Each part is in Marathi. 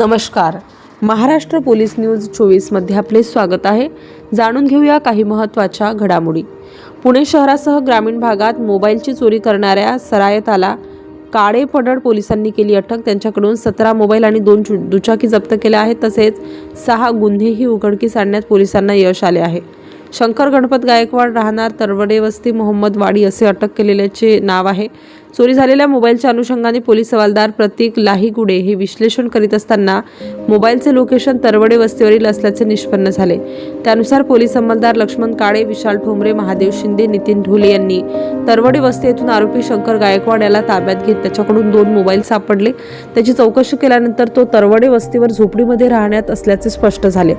नमस्कार. महाराष्ट्र पोलीस न्यूज चोवीसमध्ये आपले स्वागत आहे. जाणून घेऊया काही महत्त्वाच्या घडामोडी. पुणे शहरासह ग्रामीण भागात मोबाईलची चोरी करणाऱ्या सरायताला काळेपडड पोलिसांनी केली अटक. त्यांच्याकडून सतरा मोबाईल आणि दोन चु- दुचाकी जप्त केल्या आहेत. तसेच सहा गुन्हेही उघडकीस आणण्यात पोलिसांना यश आले आहे. शंकर गणपत गायकवाड राहणार तरवडे वस्ती मोहम्मद वाडी असे अटक केलेल्याचे नाव आहे. चोरी झालेल्या मोबाईलच्या अनुषंगाने पोलीस हवालदार प्रतीक लाहीगुडे हे विश्लेषण करीत असताना मोबाईलचे लोकेशन तरवडे वस्तीवरील असल्याचे निष्पन्न झाले. त्यानुसार पोलीस अंमलदार लक्ष्मण काळे विशाल ठोंबरे महादेव शिंदे नितीन ढोले यांनी तरवडे वस्ती येथून आरोपी शंकर गायकवाड याला ताब्यात घेत त्याच्याकडून दोन मोबाईल सापडले. त्याची चौकशी केल्यानंतर तो तरवडे वस्तीवर झोपडीमध्ये राहण्यात असल्याचे स्पष्ट झाले.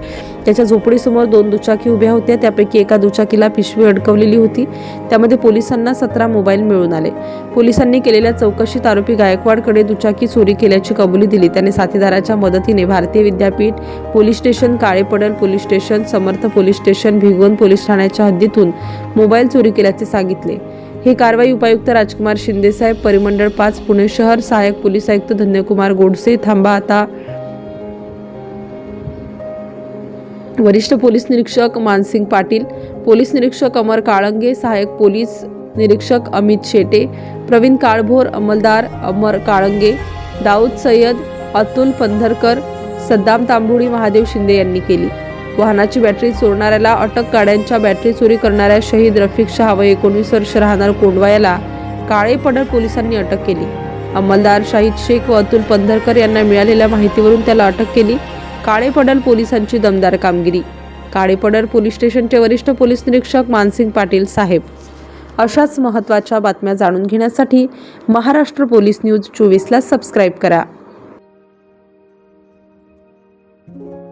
त्याच्या झोपडीसमोर दोन दुचाकी उभ्या होत्या. त्यापैकी एका दुचाकीला पिशवी अडकवलेली होती. त्यामध्ये पोलिसांना सतरा मोबाईल मिळून आले. पोलिसांनी केलेल्या चौकशीत आरोपी गायकवाडकडे दुचाकी चोरी केल्याची कबुली दिली. त्याने साथीदाराच्या मदतीने Bharati Vidyapeeth police station Kalepadal police station Samarth police station Bhigwan police ठाण्याच्या हद्दीतून मोबाईल चोरी केल्याचे सांगितले. ही कारवाई उपायुक्त राजकुमार शिंदेसाहेब परिमंडळ पाच पुणे शहर सहाय्यक पोलीस आयुक्त धन्यकुमार गोडसे थांबा आता. वरिष्ठ पोलीस निरीक्षक मानसिंग पाटील पोलीस निरीक्षक अमर काळंगे सहाय्यक पोलीस निरीक्षक अमित शेटे प्रवीण काळभोर अंमलदार अमर काळंगे दाऊद सय्यद अतुल पंधरकर सद्दाम तांबुडी महादेव शिंदे यांनी केली. वाहनाची बॅटरी चोरणाऱ्याला अटक गाड्यांच्या बॅटरी चोरी करणाऱ्या शहीद रफिक शहा व एकोणीस वर्ष राहणार कोंडवा याला काळे पडळ पोलिसांनी अटक केली. अंमलदार शाहिद शेख व अतुल पंधरकर यांना मिळालेल्या माहितीवरून त्याला अटक केली. काळे पडल पोलिसांची दमदार कामगिरी. काळे पडल पोलीस स्टेशनचे वरिष्ठ पोलीस निरीक्षक मानसिंग पाटील साहेब. अशाच महत्त्वाच्या बातम्या जाणून घेण्यासाठी महाराष्ट्र पोलीस न्यूज चोवीसला सबस्क्राईब करा. Thank you.